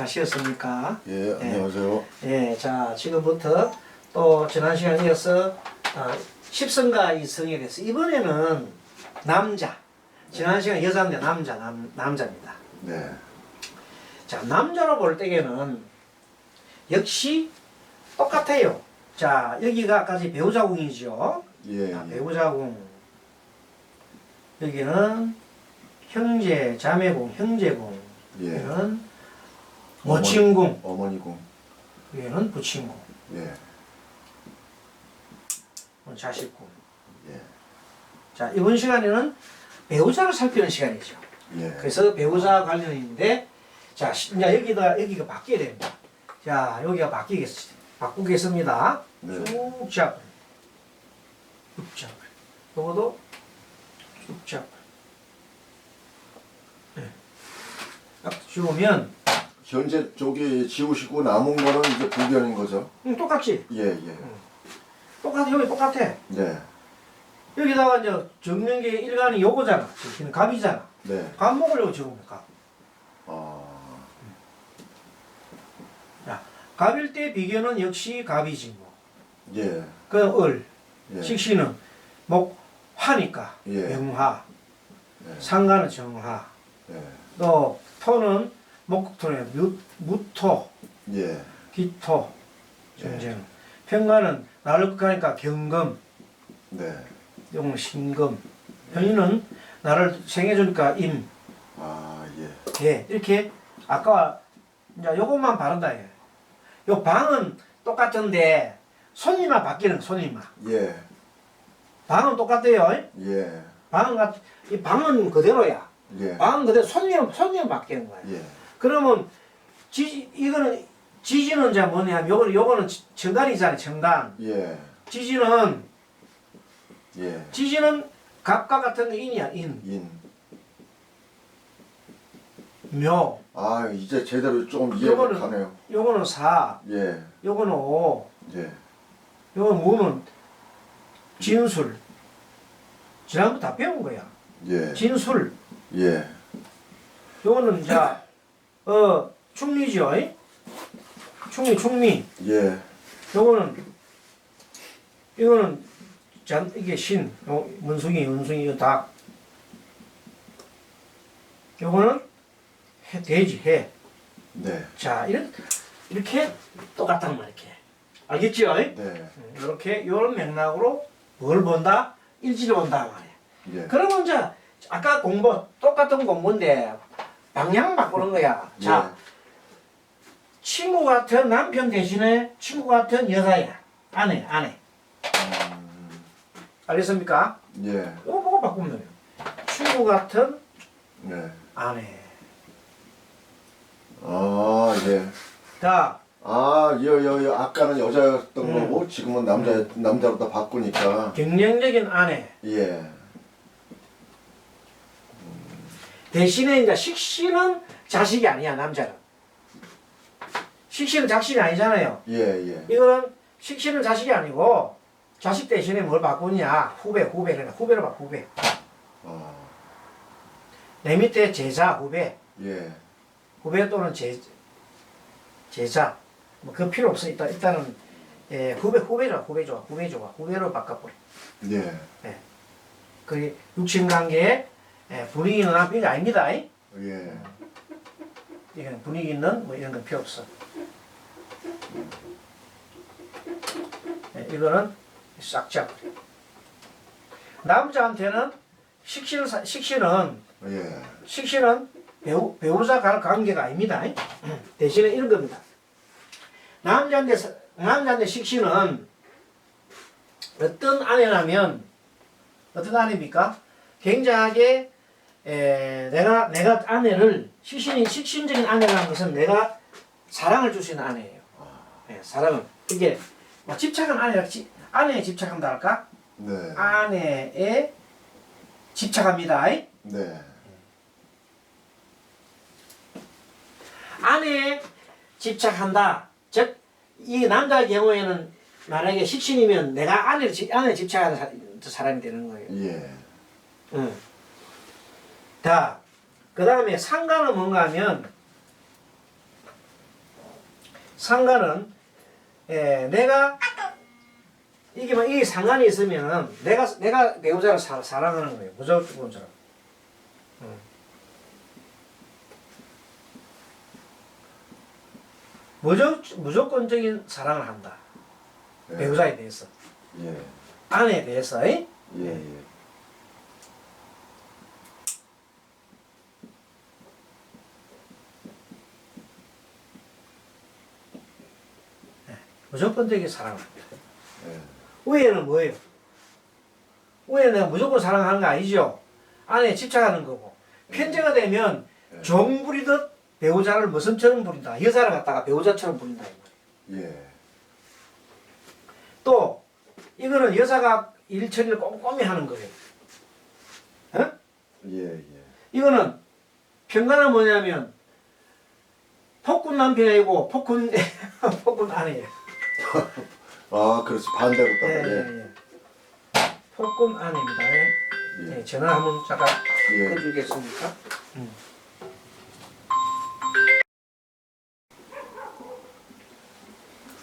잘 쉬었습니까? 예, 안녕하세요. 예, 자, 지금부터 또 지난 시간에 이어서 아, 십성과 이성에 대해서 이번에는 남자. 지난 시간 여자인데 남자, 남, 남자입니다. 네. 자, 남자로 볼 때에는 역시 똑같아요. 자, 여기가 아까지 배우자궁이죠. 예, 자, 예. 배우자궁. 여기는 형제, 자매궁, 형제궁. 예. 여기는 모친궁. 어머니궁. 여기는 부친궁. 예. 자식궁. 예. 자, 이번 시간에는 배우자를 살피는 시간이죠. 예. 그래서 배우자 관련인데, 자, 시- 이제 여기다, 여기가 바뀌어야 됩니다. 자, 여기가 바뀌겠, 바꾸겠습니다. 네. 쭉 잡. 쭉 잡. 요거도 쭉 잡. 네. 딱 지우면, 현재 저기 지우시고 남은 거는 이제 불변인 거죠. 음, 똑같지? 예, 예. 똑같아, 여기 똑같아. 네. 여기다가 이제 정명계 일간이 요거잖아. 지금 갑이잖아. 네. 갑 먹으려고 갑. 아. 자, 갑일 때 비교는 역시 갑이지 뭐. 예. 그 을, 예. 식신은 목 화니까 예. 명화, 예. 상가는 정화, 예. 또 토는 목토네 무, 무토, 예. 기토, 정정. 평가는 나를 가니까 경금, 네. 용 신금. 편인은 나를 생해주니까 임, 아, 예. 예. 이렇게 아까 이제 요것만 바른다 예. 요 방은 똑같은데 손님만 바뀌는 거야, 손님만. 예. 방은 똑같대요. 예. 방은 같, 이 방은 그대로야. 예. 방은 그대로 손님 손님 바뀌는 거야. 예. 그러면 지 이거는 지지는 이제 뭐냐? 요거는 요거는 지- 정간이잖아요. 정간. 예. 지지는 예. 지지는 갑과 같은 거 인이야. 인. 인. 묘. 아, 이제 제대로 좀 이해가 요거는- 가네요. 요거는 사. 예. 요거는 오. 예. 요거는 무는 진술. 지난번 다 배운 거야. 예. 진술. 예. 요거는 이제 어 충리죠. 이? 충리 충리. 예. 요거는 이거는 장 이게 신, 요 문숭이, 은숭이 이거 닭. 요거는 해, 돼지 해. 네. 자 이렇게 이렇게 똑같단 말이야. 이렇게 알겠죠? 네. 이렇게 요런 맥락으로 뭘 본다? 일지를 본다 말이야. 예. 그러면 이제 아까 공부 똑같은 공부인데 방향 바꾸는 거야. 자 친구 같은 남편 대신에 친구 같은 여자야. 아내, 아내. 음, 알겠습니까? 예. 이거 보고 바꾸면 돼요. 친구 같은 네. 아내. 아, 예. 자, 아, 여, 여, 여, 아까는 여자였던 음. 거고, 지금은 남자, 남자로 다 바꾸니까. 경쟁적인 아내. 예. 대신에 이제 식신은 자식이 아니야, 남자는. 식신은 자식이 아니잖아요. 예, 예. 이거는 식신은 자식이 아니고 자식 대신에 뭘 바꾸냐? 후배, 후배. 그러니까 후배로 봐, 후배. 아, 내 밑에 제자, 후배. 예. 후배 또는 제, 제자. 뭐 그 필요 없어. 일단, 일단은 예, 후배, 후배죠, 후배죠, 후배죠. 후배로 바꿔버려. 예. 그 육친 관계에 예, 분위기 있는 남편이 아닙니다. 이? 예. 이건 분위기 있는 뭐 이런 건 필요 없어. 예, 이거는 싹 잡아버려. 남자한테는 식신, 식신은 예. 식신은 배우, 배우자 간 관계가 아닙니다. 대신에 이런 겁니다. 사- 남자인데 식신은 어떤 아내라면, 어떤 아내입니까? 굉장하게, 에, 내가, 내가 아내를, 식신이, 식신적인 아내라는 것은 내가 사랑을 줄 수 있는 아내예요. 예, 사랑은. 이게, 뭐 집착은 아내라, 지- 아내에 집착한다 할까? 네. 아내에 집착합니다. 네. 아내에 집착한다. 즉, 이 남자의 경우에는 만약에 식신이면 내가 아내를, 집- 아내에 집착하는 사, 사람이 되는 거예요. 예. 응. 자, 그 다음에 상가는 뭔가 하면, 상관은 예, 내가 이게 막이 상관이 있으면은 내가 내가 배우자를 사, 사랑하는 거예요. 무조건처럼. 음. 무조, 무조건적인 사랑을 한다. 예. 배우자에 대해서. 예. 아내에 대해서. 이? 예. 예. 무조건적인 사랑을 합니다. 예. 우애는 뭐예요? 우애는 내가 무조건 사랑하는 거 아니죠. 아내에 집착하는 거고. 편제가 되면 예. 종 부리듯 배우자를 머슴처럼 부린다. 여자를 갖다가 배우자처럼 부린다. 예. 또 이거는 여자가 일 처리를 꼼꼼히 하는 거예요. 어? 예. 예. 이거는 평가는 뭐냐면 폭군 남편이 아니고 폭군 폭군 아내예요. 아, 그렇지. 반대로 예, 따라. 예, 예. 예. 폭군 아내입니다. 예. 예. 예, 전화 한번 잠깐 예. 꺼주겠습니까? 음.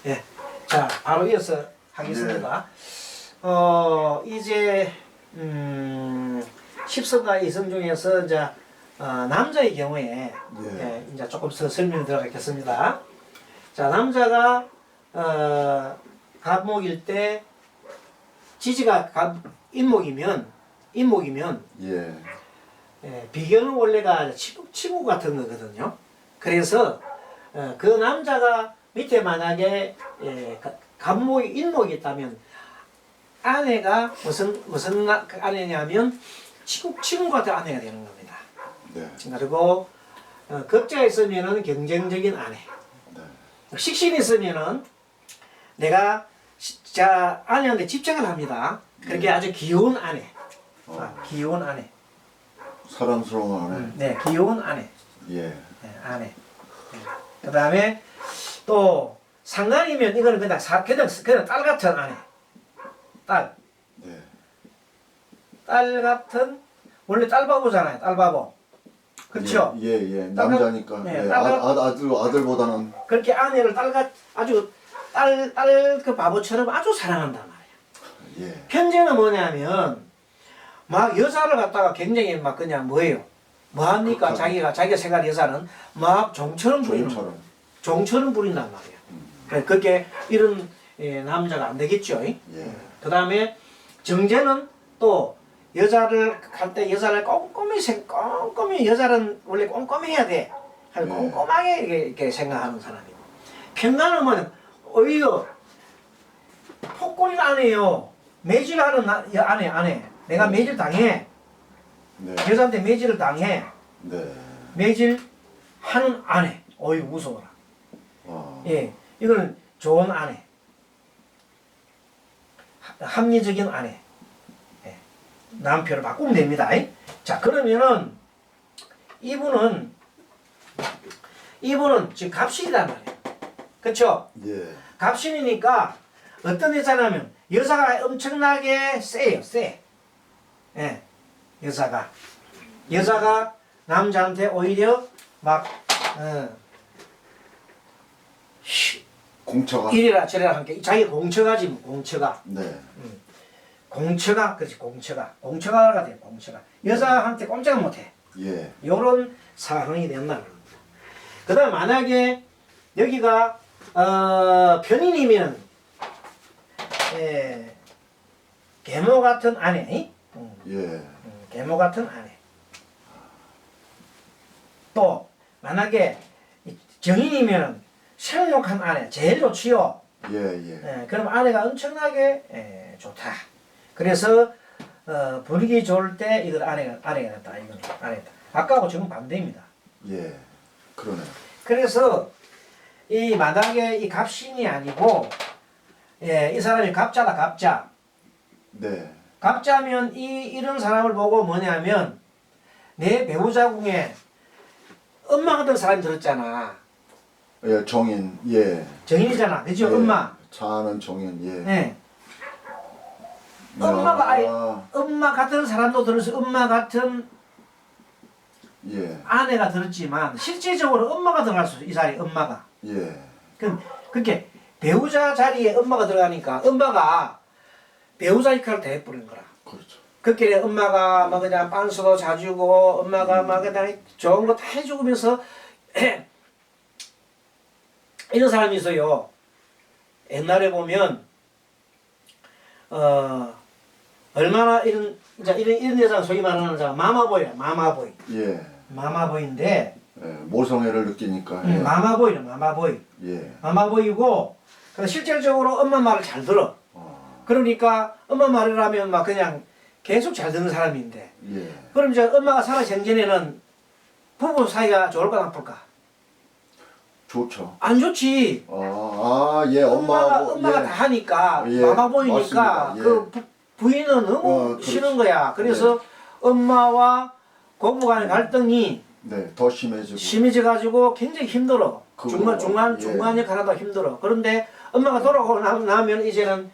예, 자 바로 이어서 하겠습니다. 어 이제 음, 십서가 이성 중에서 이제 어, 남자의 경우에 예. 예, 이제 조금 더 설명 들어가겠습니다. 자 남자가 어, 갑목일 때 지지가 갑 인목이면 인목이면 예. 예, 비견은 원래가 치구, 치구 같은 거거든요. 그래서 어, 그 남자가 밑에 만약에 예, 가- 갑목이 인목이 있다면 아내가 무슨 무슨 나- 그 아내냐면 치구 치구 같은 아내가 되는 겁니다. 네. 그리고 어, 급자에 있으면은 경쟁적인 아내. 네. 식신이 있으면은 내가 시- 자 아내한테 집착을 합니다. 그렇게 네. 아주 귀여운 아내. 어. 아, 귀여운 아내. 사랑스러운 아내. 네, 귀여운 아내. 예. 네, 아내. 그 다음에 또 상간이면 이거는 그냥 사, 그냥, 그냥 딸 같은 아내. 딸. 네. 딸 같은, 원래 딸바보잖아요, 딸바보. 그렇죠? 예, 예. 예. 남자니까. 네, 예. 딸과- 아, 아, 아들 아들보다는 그렇게 아내를 딸같, 아주 딸, 딸 그 바보처럼 아주 사랑한단 말이에요. 예. 편제는 뭐냐면, 막 여자를 갖다가 굉장히 막 그냥 뭐예요? 뭐합니까? 자기가, 자기가 생각한 여자는 막 종처럼 부리는 거예요. 종처럼. 종처럼 부린단 말이에요. 음. 그- 그렇게 이런 예, 남자가 안 되겠죠. 예. 그 다음에 정제는 또 여자를 갈 때 여자를 꼼꼼히 생 꼼꼼히 여자는 원래 꼼꼼해야 돼. 네. 꼼꼼하게 이렇게, 이렇게 생각하는 사람이고 평간은 뭐냐 오히려 폭군이 아니에요. 매질 하는 나- 여- 아내 아내 내가 매질 당해 네. 여자한테 매질을 당해 네. 매질 하는 아내 어이 무서워라. 아. 예, 이거는 좋은 아내. 하- 합리적인 아내. 예, 남편을 바꾸면 됩니다. 이. 자, 그러면은 이분은 이분은 지금 갑신이란 말이에요. 그쵸? 예. 갑신이니까 어떤 여자냐면 여자가 엄청나게 세요, 세. 예, 여자가. 여자가 남자한테 오히려 막, 어, 쉬, 공처가. 이래라 저래라 함께 자기 공처가지 뭐 공처가 네. 공처가 그렇지 공처가 공처가가 돼 공처가 여자한테 꼼짝 못해 예. 요런 상황이 된다는 겁니다 그 다음 만약에 여기가 어 편인이면 예, 계모 같은 아내 음, 예. 음, 계모 같은 아내 또 만약에 이 정인이면 생육한 아내 제일 좋지요 예. 예. 예, 그럼 아내가 엄청나게 예, 좋다. 그래서 어, 분위기 좋을 때 이걸 아내가 아내가 됐다. 이건 아내다. 아까하고 지금 반대입니다. 예. 그러네. 그래서 이 마당에 이 갑신이 아니고 예, 이 사람이 갑자다 갑자. 네. 갑자면 이 이런 사람을 보고 뭐냐면 내 배우자 중에 엄마 같은 사람이 들었잖아. 예, 정인. 예. 정인이잖아. 그죠? 예. 엄마. 자아는 정인. 예. 예. 엄마가 아예- 아, 엄마 같은 사람도 들었어. 엄마 같은 예. 아내가 들었지만 실제적으로 엄마가 들어갈 수 있어 이 자리에 엄마가 예. 그럼 그렇게 배우자 자리에 엄마가 들어가니까 엄마가 배우자 역할을 다 해버리는 거라. 그렇죠. 그렇게 엄마가 막 그냥 빤스도 사주고 엄마가 막 그냥 좋은 거 다 해주면서 이런 사람이 있어요. 옛날에 보면 어 얼마나 이런 이런 이런 여자 소위 말하는 자 마마보이야 마마보이 예. 마마보이인데 예. 모성애를 느끼니까. 음, 예. 마마보이는 마마보이 예. 마마보이고 근데 실질적으로 엄마 말을 잘 들어. 어, 그러니까 엄마 말을 하면 막 그냥 계속 잘 듣는 사람인데 예. 그럼 이제 엄마가 살아 생전에는 부부 사이가 좋을까 나쁠까? 좋죠. 안 좋지. 아, 아, 예. 엄마가 엄마하고 엄마가 예. 다 하니까 예, 마마 보이니까 맞습니다. 예. 그 부, 부인은 너무 어, 그렇지. 싫은 거야. 그래서 엄마와 고부 간의 갈등이 네, 더 심해지고. 심해져 가지고 굉장히 힘들어. 그거, 중간 중간 예. 중간 역할하다 힘들어. 그런데 엄마가 돌아가고 나, 나면 이제는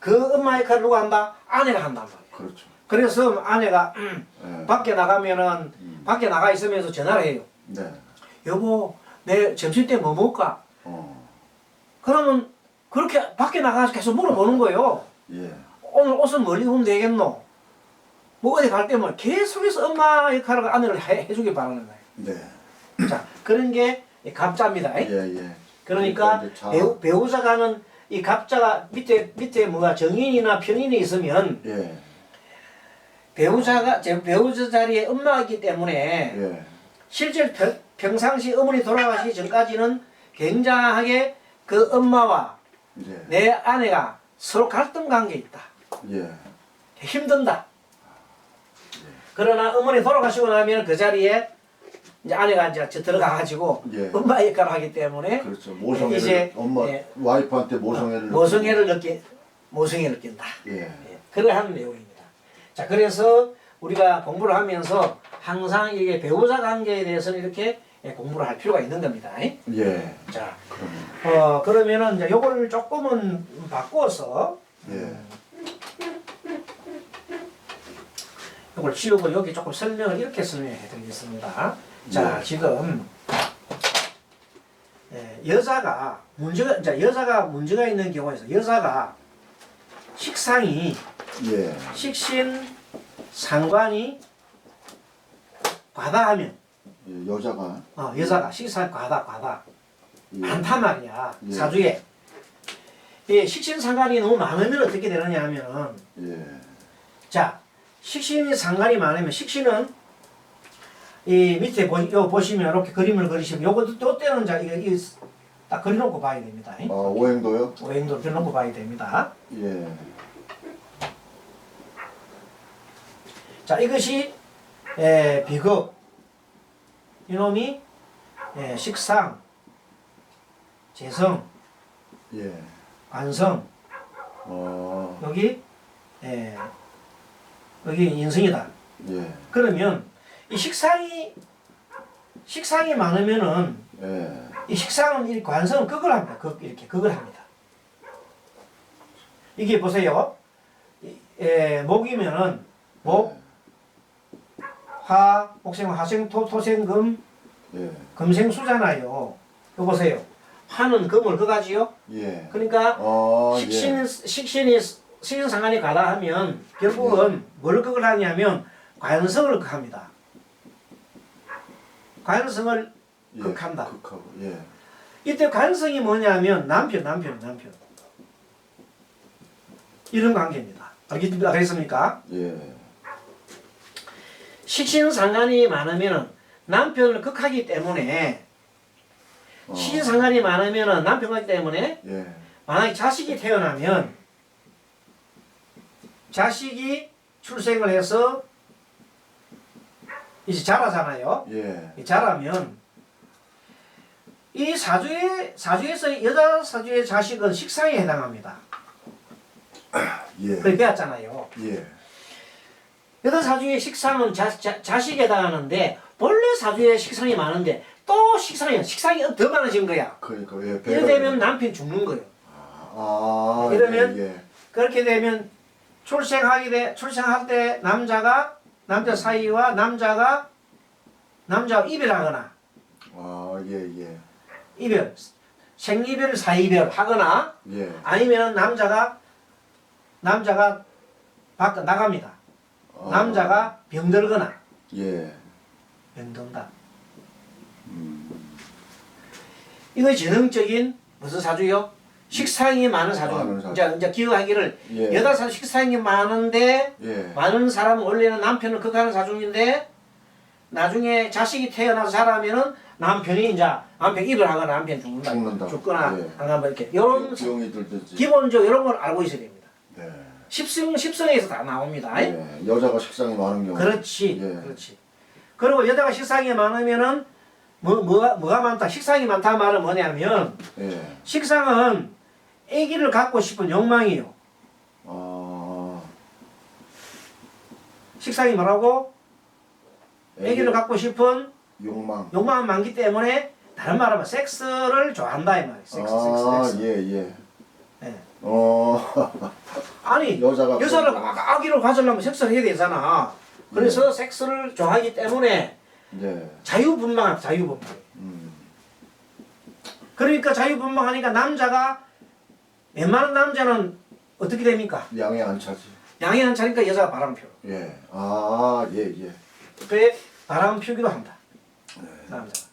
그 엄마 역할을 누가 한다? 아내가 한단 말이야. 그렇죠. 그래서 아내가 음, 예. 밖에 나가면은 음. 밖에 나가 있으면서 전화를 해요. 네. 여보, 내 점심 때 뭐 먹을까? 어. 그러면 그렇게 밖에 나가서 계속 물어보는 거예요. 예. 오늘 옷은 멀리 입으면 되겠노? 뭐 어디 갈 때면 계속해서 엄마 역할을 아내를 해, 해주길 바라는 거예요. 네. 자, 그런 게 갑자입니다. 예, 예. 그러니까 자- 배우, 배우자가 하는 이 갑자가 밑에 밑에 뭐가 정인이나 편인이 있으면 예. 배우자가 제 배우자 자리에 엄마이기 때문에 예. 실제 평, 평상시 어머니 돌아가시기 전까지는 굉장하게 그 엄마와 예. 내 아내가 서로 갈등 관계에 있다. 예. 힘든다. 그러나 어머니 돌아가시고 나면 그 자리에 이제 아내가 이제 저 들어가가지고 예. 엄마 역할을 하기 때문에 그렇죠. 모성애를 이제, 엄마 예. 와이프한테 모성애를 모성애를 느끼 모성애를 느낀다. 예. 예, 그러한 내용입니다. 자, 그래서 우리가 공부를 하면서 항상 이게 배우자 관계에 대해서는 이렇게 예, 공부를 할 필요가 있는 겁니다. 예. 자, 그럼 어, 그러면은 이제 요거를 조금은 바꿔서 예. 이걸 지우고 여기 조금 설명을 이렇게 설명해 드리겠습니다. 자, 네. 지금 예, 여자가 문제가 이제 여자가 문제가 있는 경우에서 여자가 식상이 예. 식신 상관이 과다하면 예. 여자가 어, 여자가 식상 과다 과다 예. 많단 말이야 예. 사주에 이 식신 상관이 너무 많으면 어떻게 되느냐 하면은 예. 자, 식신이 상관이 많으면 식신은 이 밑에 보, 요 보시면 이렇게 그림을 그리시면 요것도 또 때는 자 이거 딱 그려놓고 봐야 됩니다. 아, 오행도요? 오행도 그려놓고 봐야 됩니다. 예. 자, 이것이 에, 비급 이놈이 에, 식상, 재성, 예. 관성 어. 여기 에, 여기 인성이다. 예. 그러면 이 식상이 식상이 많으면은 예. 이 식상은 이 관성은 극을 합니다. 극 이렇게 극을 합니다. 이게 보세요. 이- 에, 목이면은 목, 화, 목생, 화생, 토, 토생 금, 예. 금생수잖아요. 요 보세요. 화는 금을 극하지요. 예. 그러니까 어, 식신 식신이 식신 상관이 가다 하면 결국은 뭘 극을 하냐면 관성을 극합니다. 관성을 예. 극한다. 극하고. 예. 이때 관성이 뭐냐면 남편, 남편, 남편. 이런 관계입니다. 알겠, 알겠습니까? 예. 식신 상관이 많으면 남편을 극하기 때문에 어. 식신 상관이 많으면 남편이기 때문에 예. 만약에 자식이 태어나면 자식이 출생을 해서 이제 자라잖아요. 예. 이 자라면 이 사주의 사주에서 여자 사주의 자식은 식상에 해당합니다. 예. 그걸 배웠잖아요. 예. 여자 사주의 식상은 자, 자, 자식에 해당하는데 본래 사주에 식상이 많은데 또 식상이 식상이 더 많아진 거야. 그러니까 예. 이래 되면 남편 죽는 거예요. 아. 이러면 예. 예. 그렇게 되면 출생하게 돼 출생할 때 남자가 남자 사이와 남자가 남자와 이별하거나 아, 예, 예. 이별 생리별 사이별 하거나 예. 아니면 남자가 남자가 밖 나갑니다. 어, 남자가 병들거나 예. 병든다. 음. 이거 전형적인 무슨 사주요? 식상이 많은 사주. 많은 사주. 이제 이제 기억하기를 예. 여자 사주 식상이 많은데 예. 많은 사람은 원래는 남편을 극하는 사주인데 나중에 자식이 태어나서 자라면은 남편이 이제 남편 입을 하거나 남편 죽는다. 죽는다. 죽거나 예. 하거나 뭐 이렇게 이런 들든지. 기본적 이런 걸 알고 있어야 됩니다. 네. 십성 십성에서 다 나옵니다. 예. 여자가 식상이 많은 경우. 그렇지, 예. 그렇지. 그리고 여자가 식상이 많으면은 뭐 뭐가 뭐가 많다. 식상이 많다 말은 뭐냐면 예. 식상은 아기를 갖고 싶은 욕망이요. 아. 식상이 뭐라고? 아기를 갖고 싶은 욕망. 욕망이 많기 때문에 다른 말로 하면 섹스를 좋아한다 이 말이에요. 섹스, 아, 섹스, 섹스. 예, 예. 예. 어. 아니 여자가 여자를. 아- 아기를 가지려면 섹스를 해야 되잖아. 그래서 섹스를 좋아하기 때문에 예. 자유분방한 자유분방. 음. 그러니까 자유분방하니까 남자가 웬만한 남자는 어떻게 됩니까? 양에 안 차지. 양이 안 차니까 여자가 바람 펴. 예. 아, 예, 예. 그래 바람 피우기도 한다. 네. 남자가.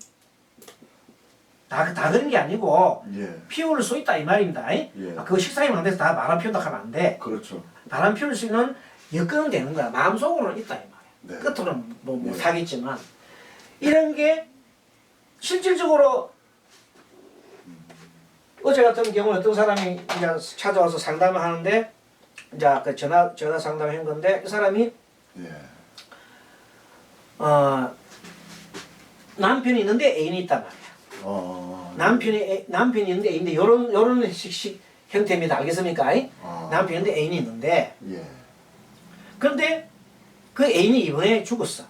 다, 다 그런 게 아니고 예. 피울 수 있다 이 말입니다. 이? 예. 아, 그거 식상이 안 돼서 다 바람 피운다 하면 안 돼. 그렇죠. 바람 피울 수 있는 여건은 되는 거야. 마음속으로는 있다 이 말이야. 네. 끝으로는 뭐, 뭐 네. 사겠지만 이런 게 실질적으로 어제 같은 경우 어떤 사람이 이제 찾아와서 상담을 하는데 이제 그 전화 전화 상담한 건데 이 사람이 예. 어 남편이 있는데 애인이 있단 말이야. 어. 남편이 애- 남편이 있는데 애인데 요런 요런 식식 형태입니다. 알겠습니까? 이? 아. 남편이 있는데 애인이 있는데 예. 그런데 그 애인이 이번에 죽었어.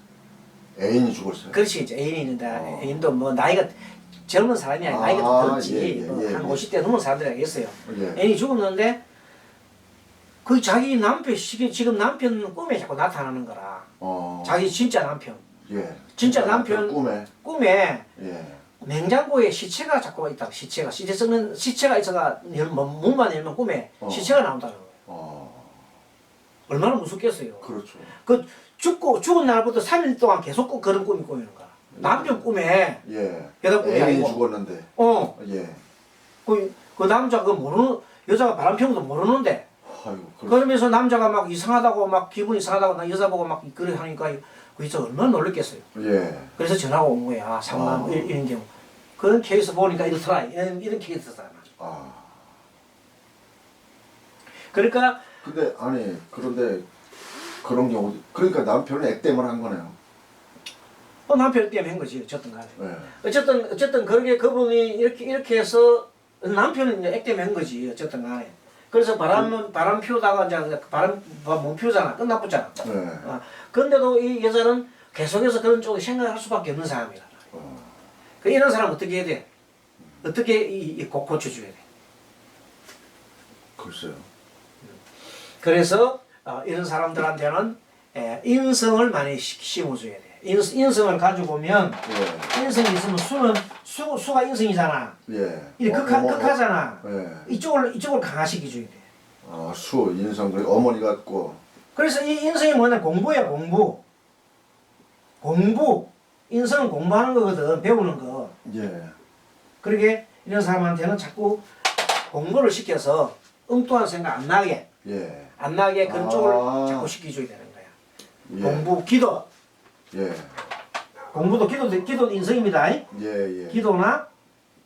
애인이 죽었어요. 그렇지 이제 애인이 있는데 어. 애인도 뭐 나이가 젊은 사람이 아니라 나이가 아, 좀 그렇지 예, 예, 뭐 예, 한 예. 50대 넘은 사람들이 알겠어요. 예. 애인이 죽었는데 그 자기 남편 시- 지금 남편 꿈에 자꾸 나타나는 거라. 어. 자기 진짜 남편 예. 진짜 남편- 꿈에. 꿈에 예. 냉장고에 시체가 자꾸 있다. 시체가 시체 썩는 시체가 있어가 열- 뭐 문만 열면 꿈에 어. 시체가 나온다는 거예요. 어. 얼마나 무섭겠어요. 그렇죠. 그 죽고 죽은 날부터 3일 동안 계속 꾸- 그런 꿈이 꾸미는 거야. 남편 꿈에 예. 여자 꿈이 애인이 아니고. 죽었는데. 어. 예. 그, 그 남자 그 모르는 여자가 바람 피우는 것도 모르는데 아이고. 그 그러면서 남자가 막 이상하다고 막 기분 이상하다고 나 여자 보고 막 그래 하니까 그 여자 얼마나 놀랬겠어요. 예. 그래서 전화가 온 거야 상담 아. 이런 경우 그런 케이스 보니까 이렇더라 이런 이런 케이스잖아. 아. 그러니까 근데 아니 그런데 그런 경우 그러니까 남편은 액땜을 한 거네요. 어, 남편 때문에 한 거지 어쨌든 간에 예. 어쨌든 어쨌든 그렇게 그분이 이렇게 이렇게 해서 남편은 이제 액땜 한 거지 어쨌든 간에 그래서 바람 바람 피우다가 이제 바람 못 피우잖아 끝나붙잖아. 예. 아, 그런데도 이 여자는 계속해서 그런 쪽에 생각할 수밖에 없는 사람이라. 어. 그 이런 사람 어떻게 해야 돼? 어떻게 이, 이 고, 고쳐줘야 돼? 글쎄요. 그래서 어, 이런 사람들한테는 에, 인성을 많이 시- 심어줘야 돼. 인, 인성을 가지고 보면 예. 인성이 있으면 수는 수, 수가 인성이잖아. 예. 이 어, 극하, 어머, 극하잖아. 예. 이쪽을 이쪽을 강화시켜 줘야 돼. 아, 수 인성 그 어머니 같고. 그래서 이 인성이 뭐냐 공부야 공부. 공부. 인성은 공부하는 거거든 배우는 거. 예. 그러게 이런 사람한테는 자꾸 공부를 시켜서 엉뚱한 생각 안 나게 예. 안 나게 그런 아. 쪽을 자꾸 시켜줘야 되는 거야. 예. 공부, 기도. 예. 공부도 기도 기도 인성입니다. 예. 예. 기도나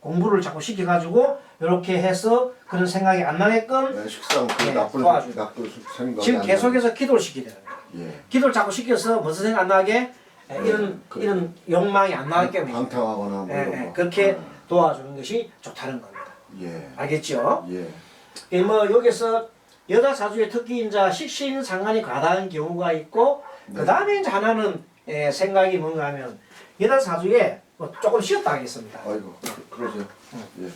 공부를 자꾸 시켜가지고 이렇게 해서 그런 생각이 안 나게끔 예, 식상 그 예, 나쁜 도와줘요. 나쁜 생각이 지금 안 계속해서 기도를 시켜야 되는 거야. 나요. 예. 기도를 자꾸 시켜서 무슨 생각 안 나게 에, 이런 그- 이런 욕망이 안 나게 예, 방탕하거나 뭐 이런 예, 거. 그렇게 도와주는 것이 좋다는 겁니다. 예. 알겠죠? 예. 이뭐 여기서 여자 사주의 특기 인자 식신 상관이 과다한 경우가 있고 네. 그 다음에 이제 하나는 에, 생각이 뭔가 하면 여자 사주에 뭐 조금 쉬었다 하겠습니다. 아이고 그- 그러세요. 응. 예.